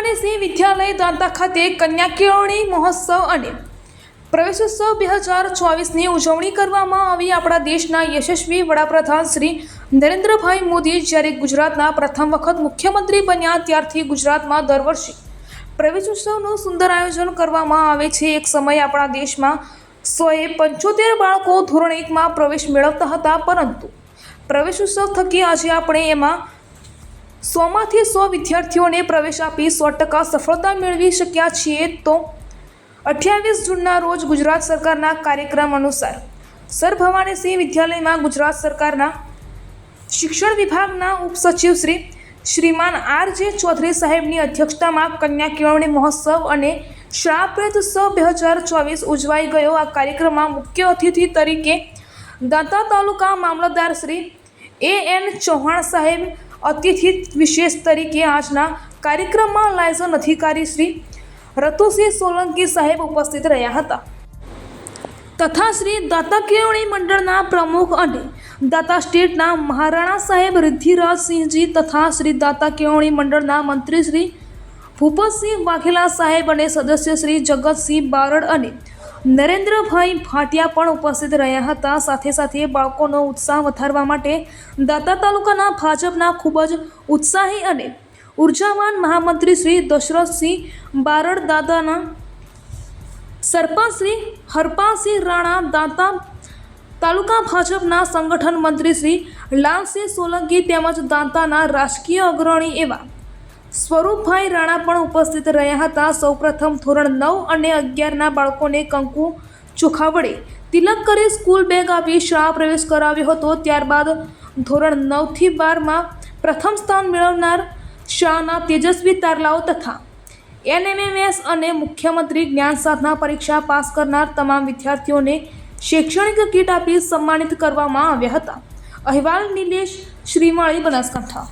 સિંહ વિદ્યાલય દાંતા ખાતે કન્યા કેળવણી મહોત્સવ અને પ્રવેશોત્સવ બે હજાર ચોવીસની ઉજવણી કરવામાં આવી. આપણા દેશના યશસ્વી વડાપ્રધાન શ્રી નરેન્દ્રભાઈ મોદી જ્યારે ગુજરાતના પ્રથમ વખત મુખ્યમંત્રી બન્યા ત્યારથી ગુજરાતમાં દર વર્ષે પ્રવેશોત્સવનું સુંદર આયોજન કરવામાં આવે છે. એક સમય આપણા દેશમાં સોએ પંચોતેર બાળકો ધોરણ એકમાં પ્રવેશ મેળવતા હતા, પરંતુ પ્રવેશોત્સવ થકી આજે આપણે એમાં સોમાંથી સો વિદ્યાર્થીઓને પ્રવેશ આપી સો ટકા સફળતા મેળવી શક્યા છીએ તો અઠ્યાવીસ જૂનના રોજ ગુજરાત સરકારના કાર્યક્રમ અનુસાર સર ભવાનીસિંહ વિદ્યાલયમાં ગુજરાત સરકારના શિક્ષણ વિભાગના ઉપસચિવ શ્રી શ્રીમાન આર જે ચૌધરી સાહેબની અધ્યક્ષતામાં કન્યા કેળવણી મહોત્સવ અને શ્રાપ્રેત પ્રવેશોત્સવ બે હજાર ચોવીસ ઉજવાઈ ગયો. આ કાર્યક્રમમાં મુખ્ય અતિથિ તરીકે દાંતા તાલુકા મામલતદાર શ્રી એ એન ચૌહાણ સાહેબ અતિથિ વિશેષ તરીકે આજના કાર્યક્રમમાં લાયઝન અધિકારી શ્રી રતુસિંહ સોલંકી સાહેબ ઉપસ્થિત રહ્યા હતા. તથા શ્રી દાતા કેળવણી મંડળના પ્રમુખ અને દાતા સ્ટેટના મહારાણા સાહેબ રિદ્ધિરાજસિંહજી તથા શ્રી દાતા કેળવણી મંડળના મંત્રી શ્રી ભૂપતસિંહ વાઘેલા સાહેબ અને સદસ્ય શ્રી જગતસિંહ બારડ અને નરેન્દ્રભાઈ ભાટિયા પણ ઉપસ્થિત રહ્યા હતા. સાથે સાથે બાળકોનો ઉત્સાહ વધારવા માટે દાતા તાલુકાના ભાજપના ખૂબ જ ઉત્સાહી અને ઉર્જાવાન મહામંત્રી શ્રી દશરથસિંહ બારડ દાદાના સરપંચ શ્રી હરપાલસિંહ રાણા, દાંતા તાલુકા ભાજપના સંગઠન મંત્રી શ્રી લાલસિંહ સોલંકી તેમજ દાંતાના રાજકીય અગ્રણી એવા સ્વરૂપભાઈ રાણા પણ ઉપસ્થિત રહ્યા હતા. સૌપ્રથમ ધોરણ નવ અને અગિયારના બાળકોને કંકુ ચોખા વડે તિલક કરી સ્કૂલ બેગ આપી શાળા પ્રવેશ કરાવ્યો હતો. ત્યારબાદ ધોરણ નવથી બારમાં પ્રથમ સ્થાન મેળવનાર શાળાના તેજસ્વી તારલાઓ તથા એનએમએમએસ અને મુખ્યમંત્રી જ્ઞાન સાધના પરીક્ષા પાસ કરનાર તમામ વિદ્યાર્થીઓને શૈક્ષણિક કીટ આપી સન્માનિત કરવામાં આવ્યા હતા. અહેવાલ નિલેશ શ્રીમાળી બનાસકાંઠા.